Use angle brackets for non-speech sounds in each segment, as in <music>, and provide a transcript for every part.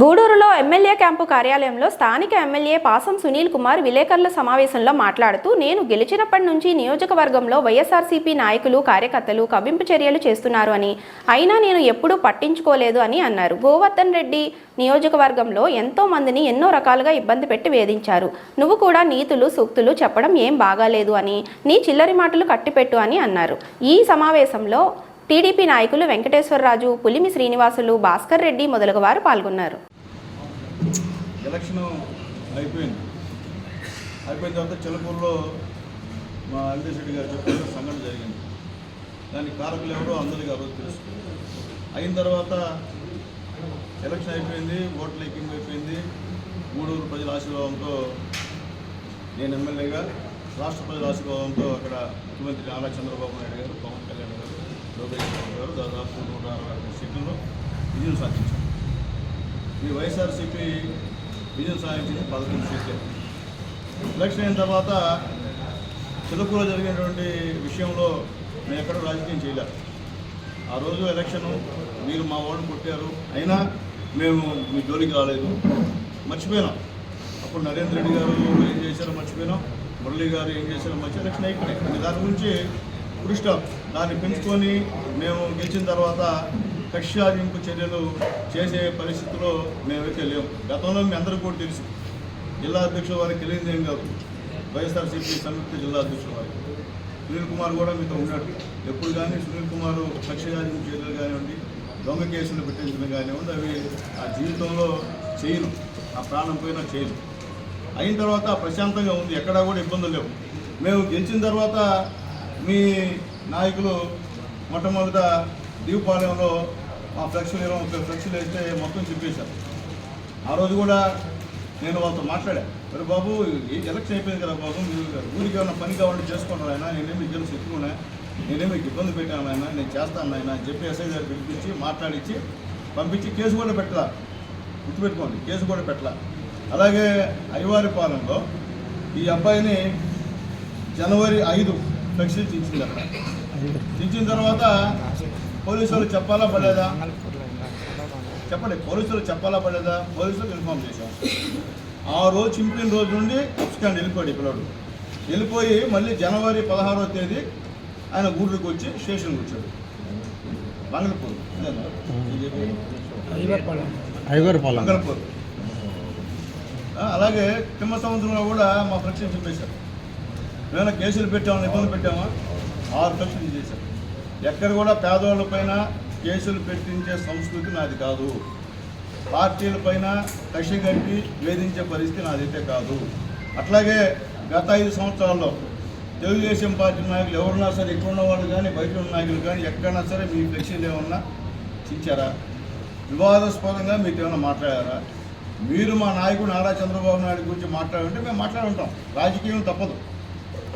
గూడూరులో MLA camp కార్యాలయంలో స్థానిక ఎమ్మెల్యే పాసం సునీల్ కుమార్ విలేకరుల సమావేశంలో మాట్లాడుతూ నేను గెలిచినప్పటి నుంచి నియోజకవర్గంలో వైఎస్ఆర్సీపీ నాయకులు కార్యకర్తలు కవ్వింపు చర్యలు చేస్తున్నారు అని అయినా నేను ఎప్పుడూ పట్టించుకోలేదు అని అన్నారు. గోవర్ధన్ రెడ్డి నియోజకవర్గంలో ఎంతో మందిని ఎన్నో రకాలుగా ఇబ్బంది పెట్టి వేధించారు. నువ్వు కూడా నీతులు సూక్తులు చెప్పడం ఏం బాగాలేదు అని నీ చిల్లరి మాటలు కట్టిపెట్టు అని అన్నారు. ఈ సమావేశంలో టీడీపీ నాయకులు వెంకటేశ్వరరాజు పులిమి శ్రీనివాసులు భాస్కర్ రెడ్డి మొదలగు వారు పాల్గొన్నారు. ఎలక్షన్ అయిపోయింది. అయిపోయిన తర్వాత చిలకూరులో మా అల్దేశ్ రెడ్డి గారు చెప్పిన సంఘటన జరిగింది. దానికి కారకులు ఎవరో అందరికీ ఆ రోజు తెలుసు. అయిన తర్వాత ఎలక్షన్ అయిపోయింది ఓట్ల ఎక్కింగ్ అయిపోయింది. గూడూరు ప్రజల ఆశీర్వాదంతో నేను ఎమ్మెల్యేగా రాష్ట్ర ప్రజల ఆశీర్వాదంతో అక్కడ ముఖ్యమంత్రి నారా చంద్రబాబు నాయుడు గారు పవన్ కళ్యాణ్ దాదాపు నూట అరవై ఐదు సీట్లలో విజయం సాధించారు. ఈ వైఎస్ఆర్సీపీ విజయం సాధించింది పదకొండు సీట్లు. ఎలక్షన్ అయిన తర్వాత చిలుకూరులో జరిగినటువంటి విషయంలో మేము ఎక్కడ రాజకీయం చేయలేదు. ఆ రోజు ఎలక్షను మీరు మా వాళ్ళు కొట్టారు. అయినా మేము మీ జోలికి రాలేదు. మర్చిపోయినాం. అప్పుడు నరేంద్ర రెడ్డి గారు ఏం చేశారో మర్చిపోయినాం. మురళీ గారు ఏం చేశారో మర్చి ఎలక్షన్ అయిపోయినాయి. దాని గురించి పురుష్టం దాన్ని పెంచుకొని మేము గెలిచిన తర్వాత కక్ష్యాదింపు చర్యలు చేసే పరిస్థితిలో మేమైతే లేవు గతంలో మీ అందరికీ కూడా తెలుసు. జిల్లా అధ్యక్షుల వారికి తెలియదు ఏం కాదు. వైఎస్ఆర్సీపీ సంయుక్త జిల్లా అధ్యక్షుల వారికి. సునీల్ కుమార్ కూడా మీతో ఉన్నాడు. ఎప్పుడు కానీ సునీల్ కుమార్ కక్షగాదింపు చర్యలు కానివ్వండి దొంగ కేసులు పెట్టించడం కానివ్వండి అవి ఆ జీవితంలో చేయను ఆ ప్రాణం పోయినా చేయను అయిన తర్వాత ప్రశాంతంగా ఉంది. ఎక్కడా కూడా ఇబ్బందులు లేవు. మేము గెలిచిన తర్వాత మీ నాయకులు మొట్టమొదట దీపాలయంలో మా ఫ్లెక్స్లు ఇరవై ముప్పై ఫ్లెక్స్లు వేస్తే మొత్తం చెప్పేశారు ఆ రోజు కూడా నేను వాళ్ళతో మాట్లాడా. మరి బాబు ఎలక్షన్ అయిపోయింది కదా బాబు మీరు ఊరికి ఏమైనా పని కావాలంటే చేసుకుంటారు ఆయన నేనేమి ఇద్దరు చెప్పుకున్నా నేనేమి మీకు ఇబ్బంది పెట్టాను ఆయన నేను చేస్తాను ఆయన అని చెప్పి ఎస్ఐ గారు పిలిపించి మాట్లాడించి పంపించి కేసు కూడా పెట్టలా. గుర్తుపెట్టుకోండి కేసు కూడా పెట్టలా. అలాగే అయ్యవారిపాలెంలో ఈ అబ్బాయిని జనవరి ఐదు ఫ్లెక్సీ ఇచ్చింది అక్కడ. చించిన తర్వాత పోలీసులు చెప్పాలా పడలేదా? చెప్పండి పోలీసులు చెప్పాలా పడలేదా? పోలీసులు ఇన్ఫామ్ చేశాం. ఆ రోజు చింపిన రోజు నుండి అప్స్కాండ్ వెళ్ళిపోయాడు పిల్లడు. వెళ్ళిపోయి మళ్ళీ జనవరి పదహారో తేదీ ఆయన గూడూరుకి వచ్చి స్టేషన్కి వచ్చాడు. మంగళపూర్ మంగళపూర్ అలాగే కిమ్మ సంవత్సరంలో కూడా మా ఫ్లెక్సీ చింపేశారు ఏమైనా కేసులు పెట్టామని ఇబ్బంది పెట్టామా ఆరు లక్షలు చేశారు ఎక్కడ కూడా పేదవాళ్ళపైన కేసులు పెట్టించే సంస్కృతి నాది కాదు. పార్టీల పైన కక్ష కట్టి వేధించే పరిస్థితి నాదైతే కాదు. అట్లాగే గత ఐదు సంవత్సరాల్లో తెలుగుదేశం పార్టీ నాయకులు ఎవరున్నా సరే ఇక్కడ ఉన్న వాళ్ళు కానీ బయట ఉన్న నాయకులు కానీ ఎక్కడన్నా సరే మీ ఫ్లెక్సీలు ఏమన్నా చించారా వివాదాస్పదంగా మీకు ఏమైనా మాట్లాడారా? మీరు మా నాయకుడు నారా చంద్రబాబు నాయుడు గురించి మాట్లాడుంటే మేము మాట్లాడి ఉంటాం రాజకీయం తప్పదు.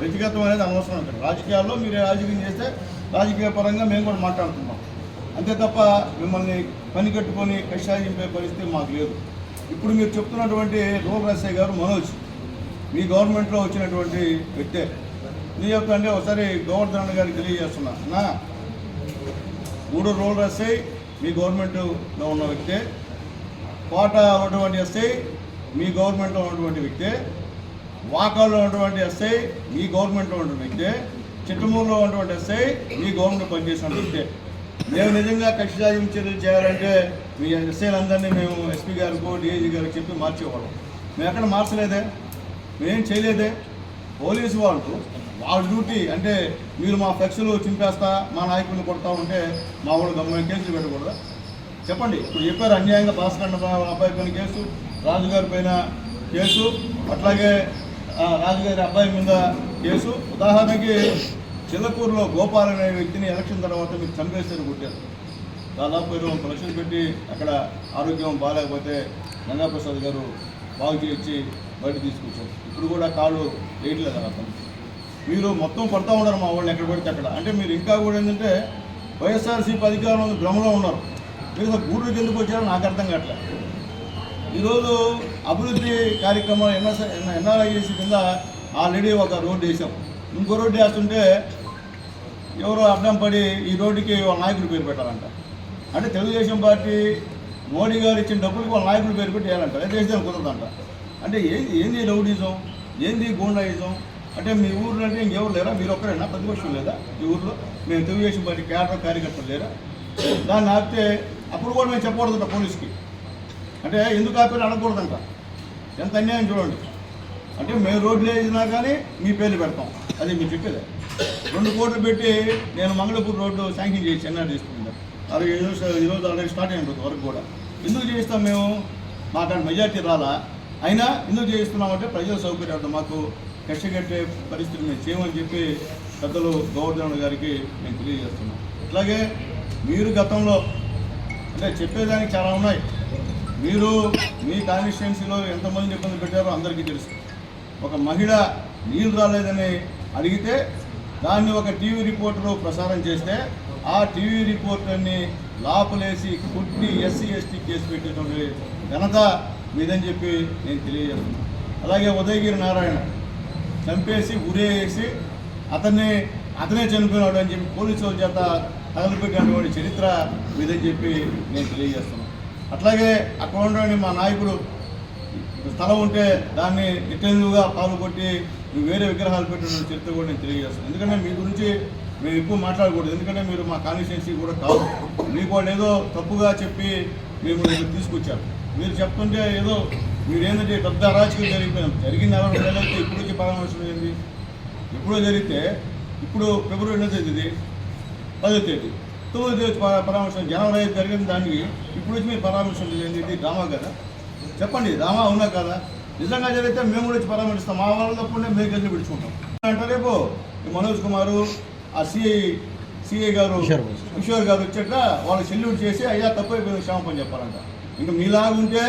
వ్యక్తిగతం అనేది అనవసరం ఇక్కడ రాజకీయాల్లో మీరు రాజకీయం చేస్తే రాజకీయ పరంగా మేము కూడా మాట్లాడుతున్నాం. అంతే తప్ప మిమ్మల్ని పని కట్టుకొని కషాయింపే పరిస్థితి మాకు లేదు. ఇప్పుడు మీరు చెప్తున్నటువంటి రూల్ గారు మనోజ్ మీ గవర్నమెంట్లో వచ్చినటువంటి వ్యక్తే. నేను యొక్క అంటే ఒకసారి గోవర్ధన్ గారికి తెలియజేస్తున్నా. నా మూడు రోల్ ఎస్ఐ మీ గవర్నమెంట్లో ఉన్న వ్యక్తే. కోట ఉన్నటువంటి ఎస్ఐ మీ గవర్నమెంట్లో ఉన్నటువంటి వ్యక్తే. వాకాల్లో ఉన్నటువంటి ఎస్ఐ ఈ గవర్నమెంట్లో ఉన్నటువంటి వ్యక్తే చిట్టమూరులో ఉన్నటువంటి ఎస్ఐ ఈ గవర్నమెంట్ పనిచేసిన వ్యక్తే. మేము నిజంగా కక్షిజాయం చర్యలు చేయాలంటే మీ ఎస్ఐలందరినీ మేము ఎస్పీ గారికో డిఐజీ గారికి చెప్పి మార్చేవాళ్ళం. మేము ఎక్కడ మార్చలేదే? మేమేం చేయలేదే? పోలీసు వాళ్ళు వాళ్ళ డ్యూటీ అంటే మీరు మా ఫ్లెక్స్లు చింపేస్తా మా నాయకులను కొడతా ఉంటే మా వాళ్ళు గమ్మైన కేసులు పెట్టకూడదా? చెప్పండి. ఇప్పుడు చెప్పారు అన్యాయంగా భాస్కర్ అబ్బాయి పైన కేసు రాజుగారి పైన కేసు అట్లాగే రాజుగారి అబ్బాయి మీద కేసు. ఉదాహరణకి చిల్లకూరులో గోపాల్ అనే వ్యక్తిని ఎలక్షన్ తర్వాత మీరు చంపేస్తారు కొట్టారు. దాదాపు ఇరవై ముప్పై లక్షలు పెట్టి అక్కడ ఆరోగ్యం బాగాలేకపోతే గంగాప్రసాద్ గారు బాగు చేయించి బయట తీసుకొచ్చారు. ఇప్పుడు కూడా కాళ్ళు వేయట్లేదు అతను మీరు మొత్తం పడతా ఉన్నారు మా వాళ్ళు ఎక్కడ పడితే అక్కడ. అంటే మీరు ఇంకా కూడా ఏంటంటే వైఎస్ఆర్సీపీ అధికారంలో భ్రమలో ఉన్నారు. మీరు అసలు గూడూరుకి ఎందుకు వచ్చారో నాకు అర్థం కావట్లేదు. ఈరోజు అభివృద్ధి కార్యక్రమం ఎన్ఎస్ ఎన్ఆర్ఐసి కింద ఆల్రెడీ ఒక రోడ్డు వేసాం ఇంకో రోడ్డు వేస్తుంటే ఎవరో అడ్డం పడి ఈ రోడ్డుకి వాళ్ళ నాయకుడు పేరు పెట్టాలంట. అంటే తెలుగుదేశం పార్టీ మోడీ గారు ఇచ్చిన డబ్బులకి వాళ్ళ నాయకుడు పేరు పెట్టి వేయాలంట. దేశం కుదరదంట. అంటే ఏంది ఏంది రౌడీజం? ఏంది గూండాయిజం? అంటే మీ ఊర్లో అంటే ఇంకెవరు లేరా? మీరు ఒక్కరేనా? ప్రతిపక్షం లేదా ఈ ఊర్లో? మేము తెలుగుదేశం పార్టీ క్యాడర్ కార్యకర్తలు లేరా? దాన్ని ఆపితే అప్పుడు కూడా మేము చెప్పకూడదంట పోలీస్కి. అంటే ఎందుకు ఆపారు అడగకూడదంట. ఎంత అన్యాయం చూడండి. అంటే మేము రోడ్లు వేసినా కానీ మీ పేర్లు పెడతాం. అది మీరు చెప్పేది. రెండు కోట్లు పెట్టి నేను మంగళపూర్ రోడ్డు శాంక్షన్ చేసి చెన్నై తీసుకుంటాను అరవై ఈరోజు ఈరోజు ఆల్రెడీ స్టార్ట్ అయిన వరకు కూడా. ఎందుకు చేస్తాం మేము? మాకు మెజార్టీ రాలా? అయినా ఎందుకు చేస్తున్నామంటే ప్రజల సౌకర్యార్థం మాకు కష్టగట్టే పరిస్థితి మేము చేయమని చెప్పి పెద్దలు గవర్నర్ గారికి నేను తెలియజేస్తున్నాం. అట్లాగే మీరు గతంలో అంటే చెప్పేదానికి చాలా ఉన్నాయి. మీరు మీ కాన్స్టిట్యున్సీలో ఎంతమంది ఇబ్బంది పెట్టారో అందరికీ తెలుసు. ఒక మహిళ నీళ్ళు రాలేదని అడిగితే దాన్ని ఒక టీవీ రిపోర్టరు ప్రసారం చేస్తే ఆ టీవీ రిపోర్టర్ని లాపలేసి కుట్టి ఎస్సీ ఎస్టీ కేసు పెట్టేటువంటి ఘనత మీదని చెప్పి నేను తెలియజేస్తున్నాను. అలాగే ఉదయగిరి నారాయణ చంపేసి ఉరేసి అతన్ని అతనే చనిపోయినాడు అని చెప్పి పోలీసు చేత తగలపెట్టినటువంటి చరిత్ర మీదని చెప్పి నేను తెలియజేస్తున్నాను. అట్లాగే అక్కడ ఉండే మా నాయకుడు స్థలం ఉంటే దాన్ని నిట్టెందుగా పాలు కొట్టి వేరే విగ్రహాలు పెట్టిన చరిత్ర కూడా నేను తెలియజేస్తాను. ఎందుకంటే మీ గురించి మేము ఎక్కువ మాట్లాడకూడదు. ఎందుకంటే మీరు మా కాన్స్టిట్యున్సీ కూడా కాదు. మీకు వాళ్ళు ఏదో తప్పుగా చెప్పి మేము ఇక్కడ తీసుకొచ్చారు. మీరు చెప్తుంటే ఏదో మీరు ఏంటంటే పెద్ద అరాచకం జరిగిపోయింది జరిగింది అలా నెలలైతే ఇప్పుడు పరామర్శం ఏంది? ఎప్పుడో జరిగితే ఇప్పుడు ఫిబ్రవరి ఎన్నో తేదీది పదో తేదీ. తొమ్మిది ప- పరామర్శం జనవరి ఐదు జరిగిన దానికి ఇప్పుడు వచ్చి మీరు పరామర్శం ఇది డ్రామా కదా. చెప్పండి డ్రామా అవునా కదా? నిజంగా జరిగితే మేము కూడా వచ్చి పరామర్శిస్తాం. మా వాళ్ళ తప్పుండే మేము గెలిచి పిలుచుకుంటాం అంటే రేపు మనోజ్ కుమారు ఆ సిఐ సిఐ గారు కిషోర్ గారు. వచ్చాక వాళ్ళు సెల్యూట్ చేసి అయ్యా తప్పు అయిపోయింది క్షమాపణ చెప్పాలంట. ఇంకా మీలాగుంటే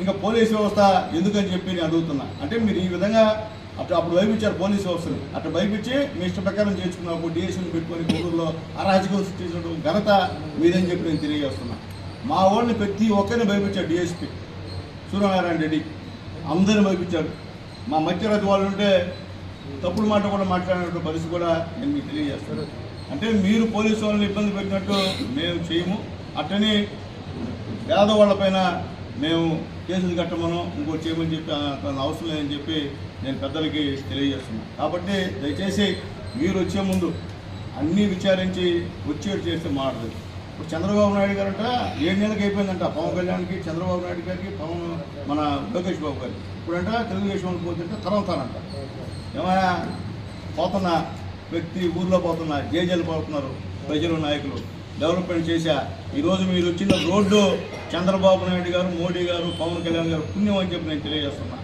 ఇంకా పోలీస్ వ్యవస్థ ఎందుకని చెప్పి నేను అడుగుతున్నా. అంటే మీరు ఈ విధంగా అప్పుడు అప్పుడు భయపించారు పోలీస్ వ్యవస్థని అట్లా భయపించి మీ ఇష్ట ప్రకారం చేసుకున్నప్పుడు డిఎస్సీని పెట్టుకొని గుంటూరులో అరాజకం సృష్టించడం ఘనత మీదని చెప్పి నేను తెలియజేస్తున్నా. మా వాళ్ళని ప్రతి ఒక్కరిని భయపించాడు డిఎస్పీ సూర్యనారాయణ రెడ్డి. అందరిని భయపించాడు. మా మధ్యరాజు వాళ్ళు ఉంటే తప్పుడు మాట కూడా మాట్లాడినట్టు పరిస్థితి కూడా నేను మీకు తెలియజేస్తాను అంటే మీరు పోలీసు వాళ్ళని ఇబ్బంది పెట్టినట్టు మేము చేయము. అట్టని పేదవాళ్ళపైన మేము కేసులు కట్టమను ఇంకోటి చేయమని చెప్పి ఆ, తన అవసరం లేదని చెప్పి నేను పెద్దలకి తెలియజేస్తున్నాను కాబట్టి దయచేసి మీరు వచ్చే ముందు అన్నీ విచారించి వచ్చేటి చేస్తే మాడదు ఇప్పుడు చంద్రబాబు నాయుడు గారంట ఏడు నెలలకు అయిపోయిందంట. పవన్ కళ్యాణ్కి చంద్రబాబు నాయుడు గారికి పవన్ మన లోకేష్ బాబు గారికి. ఇప్పుడంట తెలుగుదేశం వాళ్ళకి పోతుంటే తరవుతానంట ఏమైనా పోతున్న? వ్యక్తి ఊర్లో పోతున్న? జేజేలు పోతున్నారు ప్రజలు నాయకులు. డెవలప్మెంట్ చేశా. ఈరోజు మీరు వచ్చిన రోడ్డు చంద్రబాబు నాయుడు గారు మోడీ గారు పవన్ కళ్యాణ్ గారు పుణ్యం అని చెప్పి నేను తెలియజేస్తున్నా.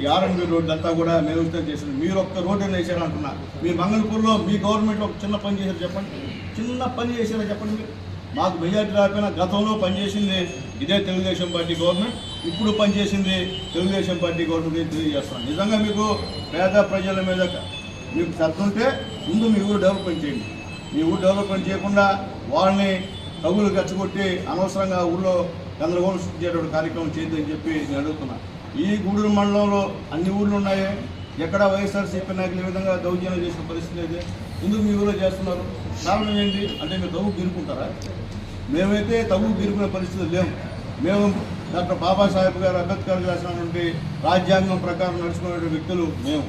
ఈ ఆర్ఎండ్బి రోడ్డు అంతా కూడా మేము చేసింది. మీరు ఒక్క రోడ్డు వేసారు అంటున్నా మీరు మంగళపూర్లో మీ గవర్నమెంట్లో ఒక చిన్న పని చేశారు చెప్పండి. చిన్న పని చేశారా చెప్పండి మీరు? మాకు మెజార్టీ రాకపోయినా గతంలో పనిచేసింది ఇదే తెలుగుదేశం పార్టీ గవర్నమెంట్. ఇప్పుడు పనిచేసింది తెలుగుదేశం పార్టీ గవర్నమెంట్ తెలియజేస్తున్నాను. నిజంగా మీకు పేద ప్రజల మీద మీకు శ్రద్ధ ఉంటే ముందు మీ ఊరు డెవలప్మెంట్ చేయండి. మీ ఊరు డెవలప్మెంట్ చేయకుండా వాళ్ళని తగులు గచ్చగొట్టి అనవసరంగా ఊళ్ళో గందరగోళం సృష్టించేటువంటి కార్యక్రమం చేయొద్దని చెప్పి నేను అడుగుతున్నా. ఈ గూడూరు మండలంలో అన్ని ఊళ్ళు ఉన్నాయి. ఎక్కడ వైఎస్ఆర్సీపీ నాయకులు ఈ విధంగా దౌర్జన్యం చేసిన పరిస్థితి లేదు. ఎందుకు మీ ఊళ్ళో చేస్తున్నారు? కారణం ఏంటి? అంటే మీరు తగు గీరుకుంటారా మేమైతే తగు గీరుకునే పరిస్థితి లేము మేము డాక్టర్ బాబాసాహెబ్ గారు అంబేద్కర్ రాసినటువంటి రాజ్యాంగం ప్రకారం నడుచుకునే వ్యక్తులు మేము.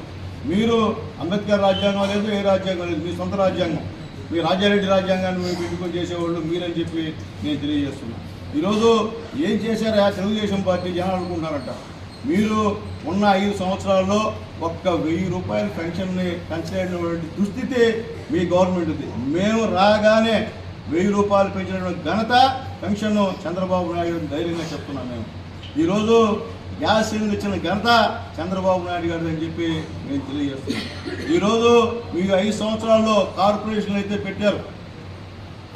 మీరు అంబేద్కర్ రాజ్యాంగం లేదు ఏ రాజ్యాంగం లేదు. మీ సొంత రాజ్యాంగం. మీ రాజారెడ్డి రాజ్యాంగాన్ని మేము పెట్టుకొని చేసేవాళ్ళు మీరని చెప్పి నేను తెలియజేస్తున్నాను ఈరోజు ఏం చేశారా? తెలుగుదేశం పార్టీ జనాలు అనుకుంటున్నారట. మీరు ఉన్న ఐదు సంవత్సరాల్లో ఒక్క వెయ్యి రూపాయల పెన్షన్ని పెంచలేనటువంటి దుస్థితి మీ గవర్నమెంట్ది. మేము రాగానే వెయ్యి రూపాయలు పెంచినటువంటి ఘనత పెన్షన్ చంద్రబాబు నాయుడు ధైర్యంగా చెప్తున్నాం మేము. ఈరోజు గ్యాస్ సిలిండర్ ఇచ్చిన ఘనత చంద్రబాబు నాయుడు గారు అని చెప్పి మేము తెలియజేస్తున్నాం ఈరోజు మీ ఐదు సంవత్సరాల్లో కార్పొరేషన్లు అయితే పెట్టారు.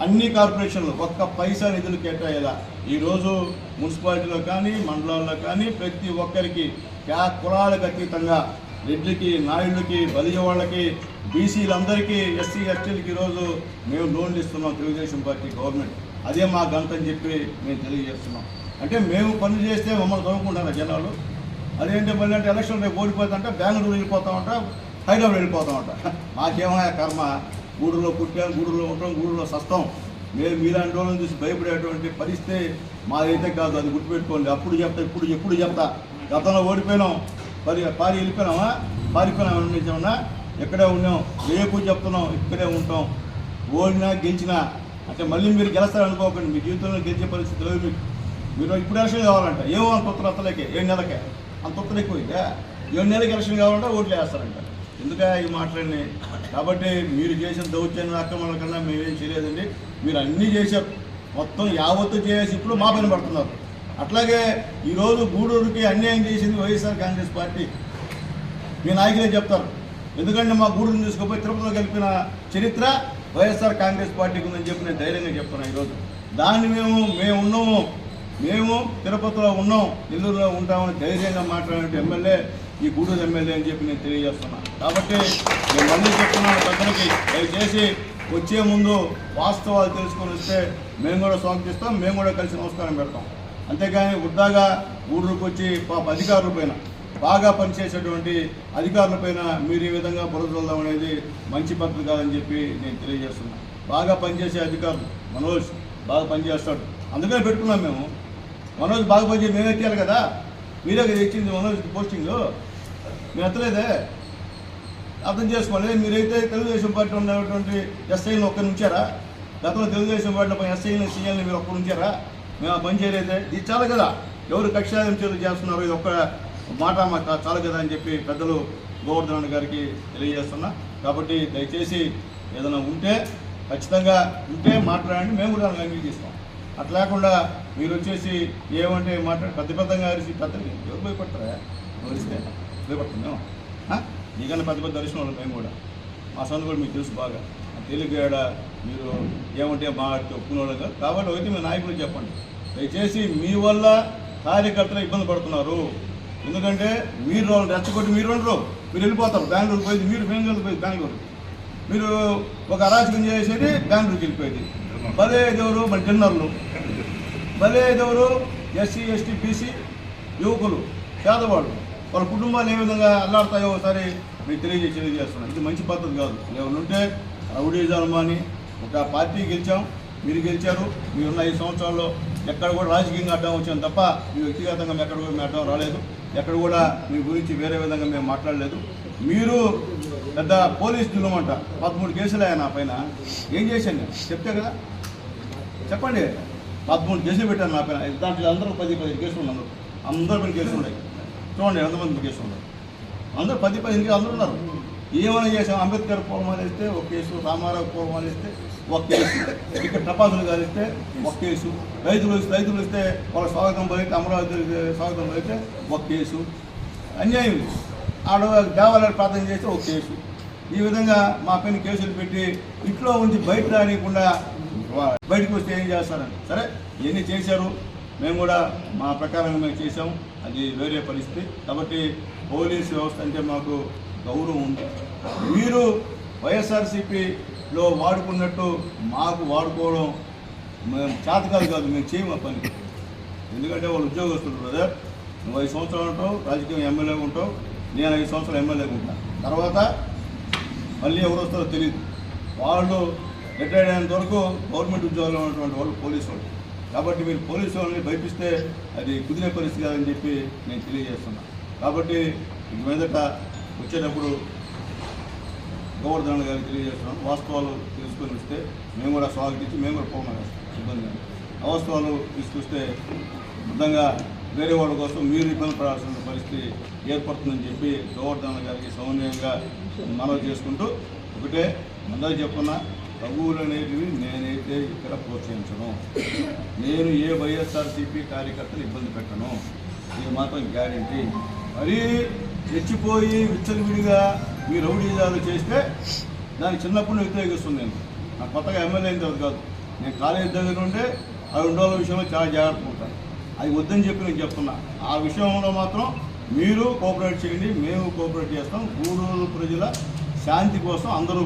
అన్ని కార్పొరేషన్లు ఒక్క పైసా నిధులు కేటాయేలా. ఈరోజు మున్సిపాలిటీలో కానీ మండలాల్లో కానీ ప్రతి ఒక్కరికి క్యా కులాలకు అతీతంగా రెడ్లకి నాయుళ్ళకి బలిజ వాళ్ళకి బీసీలందరికీ ఎస్సీ ఎస్టీలకి ఈరోజు మేము లోన్లు ఇస్తున్నాం తెలుగుదేశం పార్టీ గవర్నమెంట్. అదే మా గంట అని చెప్పి మేము తెలియజేస్తున్నాం. అంటే మేము పనులు చేస్తే మమ్మల్ని కొనుక్కుంటారు జనాలు. అదేంటి మళ్ళీ అంటే ఎలక్షన్ రేపు ఓడిపోతుంటే బెంగళూరు వెళ్ళిపోతామంట హైదరాబాద్ వెళ్ళిపోతామంట <laughs> మాకేమయ్యా కర్మ? గూడులో పుట్టాం గూడులో ఉంటాం గూడులో సస్తాం. మేము మీలాంటి వాళ్ళని చూసి భయపడేటువంటి పరిస్థితి మాదైతే కాదు అది గుర్తుపెట్టుకోండి. అప్పుడు చెప్తా ఇప్పుడు ఎప్పుడు చెప్తా. గతంలో ఓడిపోయినాం. పరి పారి వెళ్ళిపోయినామా? పారిపోయినామా? నుంచామన్నా ఎక్కడే ఉన్నాం? రేపు చెప్తున్నాం ఇక్కడే ఉంటాం. ఓడినా గెలిచినా. అంటే మళ్ళీ మీరు గెలుస్తారనుకోకండి. మీ జీవితంలో గెలిచే పరిస్థితి లేదు మీకు. మీరు ఇప్పుడు ఎలక్షన్ కావాలంట. ఏమో అంత ఉత్తర అత్తలేకే ఏడు నెలకే అంత ఉత్తర ఎక్కువైందా? ఏడు నెలలకి ఎలక్షన్ కావాలంటే ఓట్లు వేస్తారంట. ఎందుక ఈ మాటలన్నీ కాబట్టి మీరు చేసిన దౌత్యం అక్రమాల కన్నా మేమేం చేయలేదండి. మీరు అన్నీ చేశారు. మొత్తం యావత్తు చేసి ఇప్పుడు మా పైన పడుతున్నారు. అట్లాగే ఈరోజు గూడూరుకి అన్యాయం చేసింది వైఎస్ఆర్ కాంగ్రెస్ పార్టీ. మీ నాయకులే చెప్తారు. ఎందుకంటే మా గూడూరుని తీసుకుపోయి తిరుపతిలో కలిపిన చరిత్ర వైఎస్ఆర్ కాంగ్రెస్ పార్టీకి ఉందని చెప్పి నేను ధైర్యంగా చెప్తున్నాను ఈరోజు. దాన్ని మేము మేము ఉన్నాము. మేము తిరుపతిలో ఉన్నాం నెల్లూరులో ఉంటామని ధైర్యంగా మాట్లాడే ఎమ్మెల్యే ఈ గూడూరు ఎమ్మెల్యే అని చెప్పి నేను తెలియజేస్తున్నాను కాబట్టి నేను మళ్ళీ చెప్తున్నాను ప్రజలకి దయచేసి వచ్చే ముందు వాస్తవాలు తెలుసుకొని వస్తే మేము కూడా స్వాగతిస్తాం మేము కూడా కలిసి నమస్కారం పెడతాం. అంతేకాని వృద్ధాగా ఊళ్ళోకి వచ్చి పాప అధికారుల పైన బాగా పనిచేసేటువంటి అధికారుల పైన మీరు ఈ విధంగా బురదొల్దాం అనేది మంచి పద్ధతి కాదని చెప్పి నేను తెలియజేస్తున్నాను బాగా పనిచేసే అధికారులు మనోజ్ బాగా పనిచేస్తాడు. అందుకనే పెట్టుకున్నాం మేము. మనోజ్ బాగా పనిచేసి మేము ఎక్కాలి కదా. మీరే కదా ఇచ్చింది మనోజ్ పోస్టింగ్. మేము ఎత్తలేదే? అర్థం చేసుకోండి. మీరైతే తెలుగుదేశం పార్టీ ఉన్నటువంటి ఎస్ఐని ఒక్కరిని ఉంచారా? గతంలో తెలుగుదేశం పార్టీలో పైన ఎస్ఐని సీఎల్ని మీరు ఒక్కరు ఉంచారా? మేము ఆ పని చేయలేదే. ఇది చాలు కదా. ఎవరు కక్షాదం చేతులు చేస్తున్నారు ఇది ఒక్క మాట మాకు చాలు కదా అని చెప్పి పెద్దలు గోవర్ధన్ గారికి తెలియజేస్తున్నా. కాబట్టి దయచేసి ఏదైనా ఉంటే ఖచ్చితంగా ఉంటే మాట్లాడండి. మేము కూడా దానికి అంగీకరిస్తాం అట్లా లేకుండా మీరు వచ్చేసి ఏమంటే మాట్లాడి పెద్ద పెద్దగా అరిసి పెద్ద ఎవరు భయపడతారా? ఎవరిస్తే భయపడుతున్నాం? నీకన్నా పెద్ద పెద్ద అరిసిన వాళ్ళు మేము కూడా. మా సొంత కూడా మీకు తెలుసు బాగా. ఆ మీరు ఏమంటే మాట్లాడితే ఒప్పుకునేవాళ్ళు కాదు. కాబట్టి అయితే మీ నాయకులు చెప్పండి. దయచేసి మీ వల్ల కార్యకర్తలు ఇబ్బంది పడుతున్నారు. ఎందుకంటే మీరు వాళ్ళని రెచ్చగొట్టి మీరు ఉండరు. మీరు వెళ్ళిపోతారు. బెంగళూరు పోయింది మీరు బెంగళూరు పోయింది బెంగళూరు. మీరు ఒక అరాచకం చేసేది బెంగళూరుకి వెళ్ళిపోయేది. పదే ఎవరు? మన డిన్నర్లు. భలే ఎవరు ఎస్సీ ఎస్టీ బీసీ యువకులు పేదవాళ్ళు వాళ్ళ కుటుంబాలు ఏ విధంగా అల్లాడతాయో ఒకసారి మీకు తెలియజేసేది తెలియజేస్తున్నాను. ఇది మంచి పద్ధతి కాదు. ఏమైనా ఉంటే రౌడీజాలం అని ఒక పార్టీ గెలిచాం మీరు గెలిచారు మీరున్న ఐదు సంవత్సరాల్లో ఎక్కడ కూడా రాజకీయంగా అడ్డం వచ్చాం తప్ప మీ వ్యక్తిగతంగా మేము ఎక్కడ కూడా మేము అడ్డం రాలేదు. ఎక్కడ కూడా మీ గురించి వేరే విధంగా మేము మాట్లాడలేదు. మీరు పెద్ద పోలీస్ దున్నమంట పదమూడు కేసులు ఆయన నా పైన. ఏం చేశాను చెప్తే కదా? చెప్పండి. పదమూడు కేసులు పెట్టాను నా పైన. దాంట్లో అందరూ పది పది కేసులు ఉన్నారు. అందరూ పది కేసులు ఉన్నాయి. చూడండి ఎంతమంది కేసులు ఉన్నారు. అందరూ పది పదిహేను కేసులు అందరూ ఉన్నారు. ఏమైనా చేసాం అంబేద్కర్ పూర్వం ఇస్తే ఒక కేసు రామారావు పూర్వం ఇస్తే ఒక కేసు ఇక్కడ టపాసులు కాలిస్తే ఒక కేసు రైతులు రైతులు ఇస్తే వాళ్ళ స్వాగతం పలికితే అమరావతి స్వాగతం పలికితే ఒక కేసు. అన్యాయం ఆడ దేవాలయాలు ప్రార్థన చేస్తే ఒక కేసు. ఈ విధంగా మా పైన కేసులు పెట్టి ఇంట్లో ఉంచి బయట రానియకుండా బయటకు వస్తే ఏం చేస్తారని సరే ఇవన్నీ చేశారు. మేము కూడా మా ప్రకారంగా మేము చేసాము అది వేరే పరిస్థితి. కాబట్టి పోలీస్ వ్యవస్థ అంటే మాకు గౌరవం ఉంది. మీరు వైఎస్ఆర్సీపీలో వాడుకున్నట్టు మాకు వాడుకోవడం మేము చేతకాదు కాదు మేము చేయము ఆ పని ఎందుకంటే వాళ్ళు ఉద్యోగస్తులు బ్రదర్. నువ్వు ఐదు సంవత్సరాలు ఉంటావు రాజకీయం ఎమ్మెల్యేగా ఉంటావు. నేను ఐదు సంవత్సరాలు ఎమ్మెల్యేగా ఉంటాను తర్వాత మళ్ళీ ఎవరు వస్తారో తెలియదు వాళ్ళు రిటైర్డ్ అయినంత వరకు గవర్నమెంట్ ఉద్యోగాలు ఉన్నటువంటి వాళ్ళు పోలీసు వాళ్ళు. కాబట్టి మీరు పోలీసు వాళ్ళని భయపిస్తే అది కుదిరే పరిస్థితి కాదని చెప్పి నేను తెలియజేస్తున్నా. కాబట్టి ఇక మీదట వచ్చేటప్పుడు గోవర్ధన్ గారికి తెలియజేస్తున్నాం. వాస్తవాలు తెలుసుకొని వస్తే మేము కూడా స్వాగతించి మేము కూడా పోమని ఇబ్బంది అవస్థలు తీసుకొస్తే నిజంగా వేరే వాళ్ళ కోసం మీరు ఇబ్బంది పడాల్సిన పరిస్థితి ఏర్పడుతుందని చెప్పి గోవర్ధన్ గారికి సౌమ్యంగా మనవి చేసుకుంటూ ఒకటే అందరూ చెప్పున్నా తగువులు అనేటివి నేనైతే ఇక్కడ ప్రోత్సహించను. నేను ఏ వైఎస్ఆర్సీపీ కార్యకర్తలు ఇబ్బంది పెట్టను. ఇది మాత్రం గ్యారంటీ. మరీ రెచ్చిపోయి విచ్చలవిడిగా మీ రౌడీజాలు చేస్తే దానికి చిన్నప్పుడు వ్యతిరేకిస్తుంది నేను. నాకు కొత్తగా ఎమ్మెల్యే అయిన తర్వాత కాదు. నేను కాలేజ్ దగ్గర ఉంటే ఆ రెండు రోజుల విషయంలో చాలా జాగ్రత్తగా ఉంటాను. అది వద్దని చెప్పి నేను చెప్తున్నా. ఆ విషయంలో మాత్రం మీరు కోఆపరేట్ చేయండి. మేము కోఆపరేట్ చేస్తాం. గూడూరు ప్రజల శాంతి కోసం అందరూ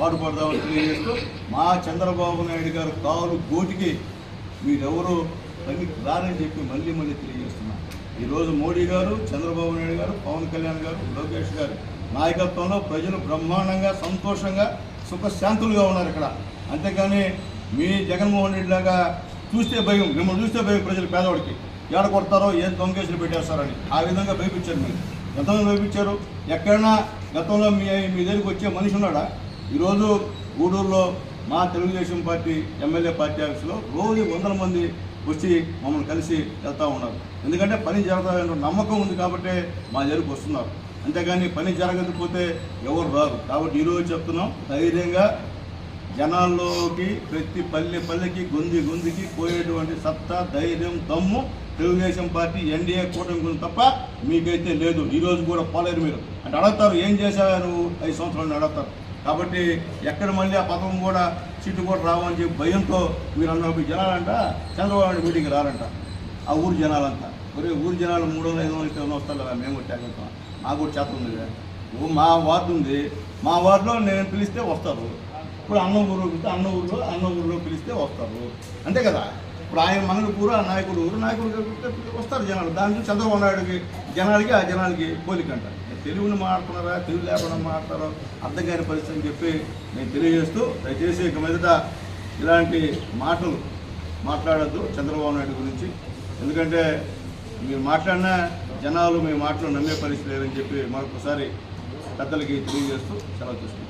పాటుపడదామని తెలియజేస్తూ మా చంద్రబాబు నాయుడు గారు కాలు గోటికి మీరెవరు పనికి రారని చెప్పి మళ్ళీ మళ్ళీ తెలియజేస్తున్నాను ఈరోజు మోడీ గారు చంద్రబాబు నాయుడు గారు పవన్ కళ్యాణ్ గారు లోకేష్ గారు నాయకత్వంలో ప్రజలు బ్రహ్మాండంగా సంతోషంగా సుఖశాంతులుగా ఉన్నారు ఇక్కడ. అంతేకాని మీ జగన్మోహన్ రెడ్డి లాగా చూస్తే భయం మిమ్మల్ని చూస్తే భయం ప్రజలు పేదవాడికి. ఏడ కొడతారో ఏం దొంగేసులు పెట్టేస్తారని ఆ విధంగా భయపించారు మీరు గతంలో భయపించారు? ఎక్కడైనా గతంలో మీ మీ దగ్గరికి వచ్చే మనిషి ఉన్నాడా? ఈరోజు గూడూరులో మా తెలుగుదేశం పార్టీ ఎమ్మెల్యే పార్టీ ఆఫీసులో రోజు వందల మంది వచ్చి మమ్మల్ని కలిసి వెళ్తూ ఉన్నారు. ఎందుకంటే పని జరుగుతుందన్న నమ్మకం ఉంది కాబట్టి మా దగ్గరికి వస్తున్నారు. అంతేగాని పని జరగకపోతే ఎవరు రారు. కాబట్టి ఈరోజు చెప్తున్నాం ధైర్యంగా జనాల్లోకి ప్రతి పల్లె పల్లెకి గొంది గొంతుకి పోయేటువంటి సత్తా ధైర్యం దమ్ము తెలుగుదేశం పార్టీ ఎన్డీఏ కూటమి గురించి తప్ప మీకైతే లేదు. ఈరోజు కూడా పోలేరు మీరు. అంటే అడుగుతారు ఏం చేశారు? ఐదు సంవత్సరాలు అడుగుతారు. కాబట్టి ఎక్కడ మళ్ళీ ఆ పథకం కూడా సీటు కూడా రావని చెప్పి భయంతో మీరు అన్నప్పుడు జనాలంట చంద్రబాబు మీటింగ్కి రారంట. ఆ ఊరు జనాలంతా. ఒరే ఊరు జనాలు మూడు వందల ఐదు వందల ఏమైనా వస్తారు కదా మేము ట్యాగలుతాం మాకు కూడా చేత ఉంది మా వార్డు ఉంది. మా వార్డులో నేను పిలిస్తే వస్తారు. ఇప్పుడు అన్న ఊరు పిలిస్తే అన్న ఊరిలో అన్న ఊరిలో పిలిస్తే వస్తారు. అంతే కదా? ఇప్పుడు ఆయన మనకు ఊరు ఆ నాయకుడు ఊరు నాయకుడు వస్తారు జనాలు. దాని నుంచి చంద్రబాబు నాయుడుకి జనాలకి ఆ జనాలకి పోలికంట తెలుగుని మాట్లాడుతున్నారా తెలుగు లేకుండా మాట్లాడతారో అర్థం కాని పరిస్థితి అని చెప్పి నేను తెలియజేస్తూ దయచేసి ఇక మీదట ఇలాంటి మాటలు మాట్లాడద్దు చంద్రబాబు నాయుడు గురించి. ఎందుకంటే మీరు మాట్లాడినా జనాలు మీ మాటలు నమ్మే పరిస్థితి లేదని చెప్పి మరొకసారి పెద్దలకి తెలియజేస్తూ సెలవు చూసుకుంటాం